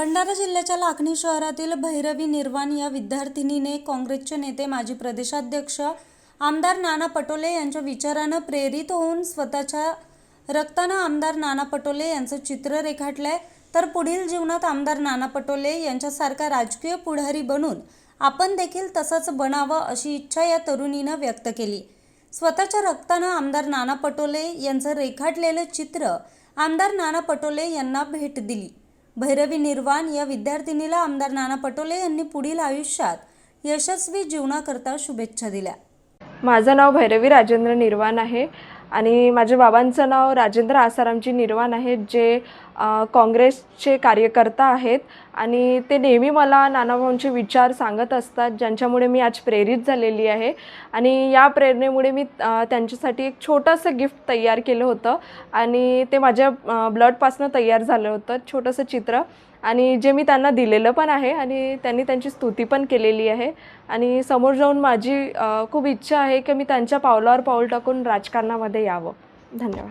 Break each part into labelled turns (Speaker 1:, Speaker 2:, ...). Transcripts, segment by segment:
Speaker 1: भंडारा जिल्ह्याच्या लाखनी शहरातील भैरवी निर्वाण या विद्यार्थिनीने काँग्रेसचे नेते माजी प्रदेशाध्यक्ष आमदार नाना पटोले यांच्या विचारानं प्रेरित होऊन स्वतःच्या रक्तानं आमदार नाना पटोले यांचं चित्र रेखाटलंय. तर पुढील जीवनात आमदार नाना पटोले यांच्यासारखा राजकीय पुढारी बनून आपण देखील तसंच बनावं अशी इच्छा या तरुणीनं व्यक्त केली. स्वतःच्या रक्तानं आमदार नाना पटोले यांचं रेखाटलेलं चित्र आमदार नाना पटोले यांना भेट दिली. भैरवी निर्वाण या विद्यार्थिनीला आमदार नाना पटोले यांनी पुढील आयुष्यात यशस्वी जीवनाकरता शुभेच्छा दिल्या.
Speaker 2: माझं नाव भैरवी राजेंद्र निर्वाण आहे आणि माझ्या बाबांचं नाव राजेंद्र आसारामजी निर्वाण आहे जे काँग्रेसचे कार्यकर्ता आहेत आणि ते नेहमी मला नानाभाऊंचे विचार सांगत असतात ज्यांच्यामुळे मी आज प्रेरित झालेली आहे. आणि या प्रेरणेमुळे मी त्यांच्यासाठी एक छोटंसं गिफ्ट तयार केलं होतं आणि ते माझ्या ब्लडपासनं तयार झालं होतं छोटंसं चित्र. आणि जे मी त्यांना दिलेलं पण आहे आणि त्यांनी त्यांची स्तुती पण केलेली आहे. आणि समोर जाऊन माझी खूप इच्छा आहे की मी त्यांच्या पावलावर पाऊल टाकून राजकारणामध्ये यावं. धन्यवाद.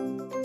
Speaker 3: Thank you.